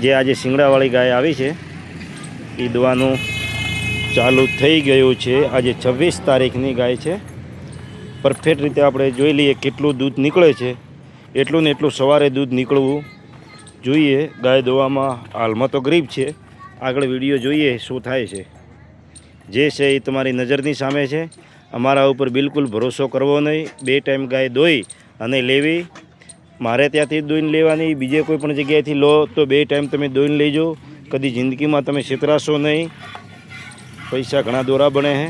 જે આજે શિંગડાવાળી ગાય આવી છે એ દવાનું ચાલુ થઈ ગયું છે. આજે છવ્વીસ તારીખની ગાય છે. પરફેક્ટ રીતે આપણે જોઈ લઈએ કેટલું દૂધ નીકળે છે. એટલું ને એટલું સવારે દૂધ નીકળવું જોઈએ. ગાય દોવામાં હાલમાં તો ગરીબ છે. આગળ વીડિયો જોઈએ શું થાય છે. જે છે એ તમારી નજરની સામે છે. અમારા ઉપર બિલકુલ ભરોસો કરવો નહીં. બે ટાઈમ ગાય દોઈ અને લેવી. મારે ત્યાંથી દોઈને લેવાની, બીજે કોઈ પણ જગ્યાએથી લો, તો બે ટાઈમ તમે દોઈને લેજો. કદી જિંદગીમાં તમે છેતરાશો નહીં. પૈસા ઘણા દોરા બને છે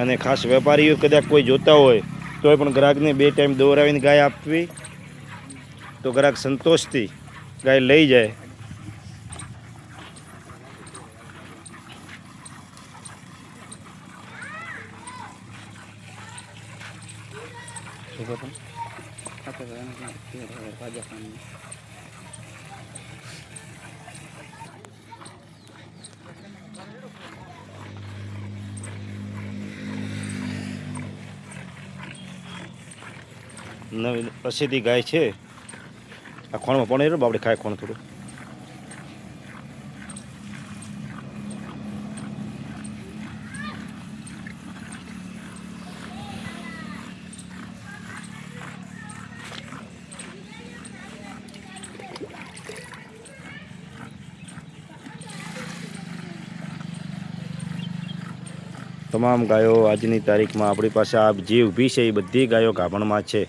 અને ખાસ વેપારીઓ કદાચ કોઈ જોતા હોય, તોય પણ ગ્રાહકને બે ટાઈમ દોરાવીને ગાય આપવી, તો ગ્રાહક સંતોષથી ગાય લઈ જાય. નવી પ્રસિદ્ધિ ગાય છે. આ ખોણમાં પણ એ બાપડે ખાય ખોણ થોડું. તમામ ગાયો આજની તારીખમાં આપણી પાસે આ જે ઊભી છે એ બધી ગાયો ગાભણમાં છે.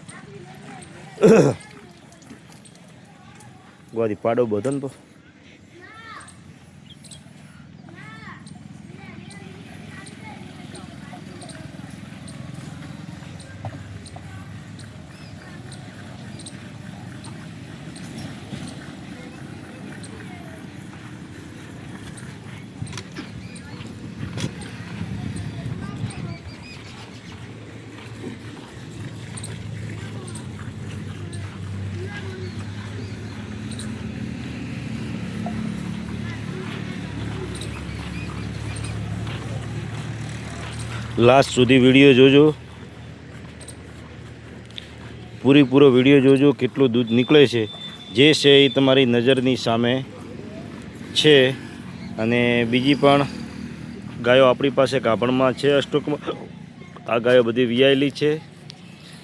ગોધી પાડો બધો ને લાસ્ટ સુધી વીડિયો જોજો. પૂરેપૂરો વીડિયો જોજો કેટલું દૂધ નીકળે છે. જે છે એ તમારી નજરની સામે છે. અને બીજી પણ ગાયો આપણી પાસે ગાભણમાં છે સ્ટોકમાં આ ગાયો બધી વિયાયેલી છે.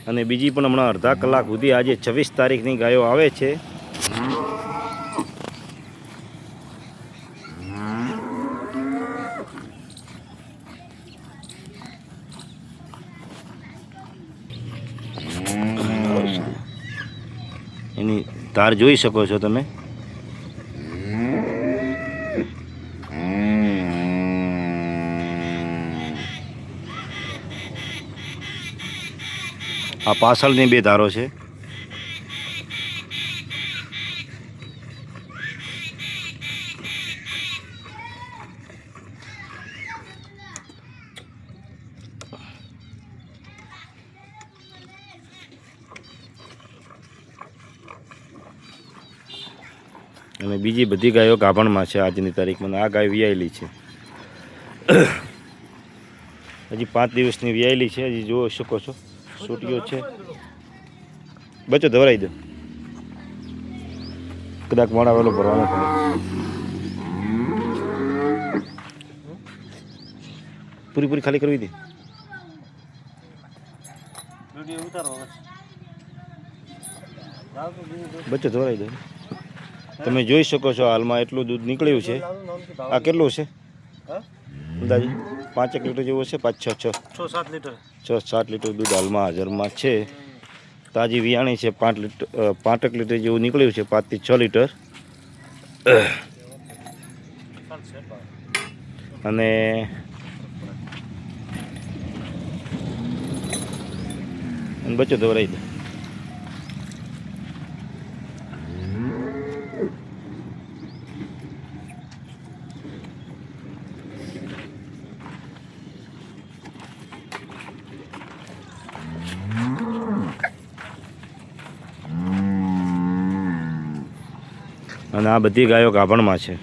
અને બીજી પણ હમણાં અડધા કલાક સુધી આજે છવ્વીસ તારીખની ગાયો આવે છે. એની તાર જોઈ શકો છો તમે. આ પાછળની બે ધારો છે. અને બીજી બધી ગાયો ગાભણમાં છે આજની તારીખમાં આ ગાય વિયાયેલી છે. હજી પાંચ દિવસની વિયાયેલી છે. હજી જોઈ શકો છો. સૂટીઓ છે. બચ્ચો ધવરાઈ દો. કદાચ મોડા વેલો ભરવાનો પડે ખાલી કરવી હતી બચ્ચો ધવરાઈ દો. તમે જોઈ શકો છો હાલમાં એટલું દૂધ નીકળ્યું છે. આ કેટલું છે? અંદાજે પાંચેક લીટર જેવું છે પાંચ છ છ. છ સાત લીટર. છ સાત લીટર દૂધ હાલમાં હાજરમાં છે. તાજી વિયાણી છે પાંચ લીટર પાંચેક લીટર જેવું નીકળ્યું છે પાંચથી છ લીટર. અને અને બચ્ચો દોરાઈ દે. અને આ બધી ગાયો ગાભણમાં છે.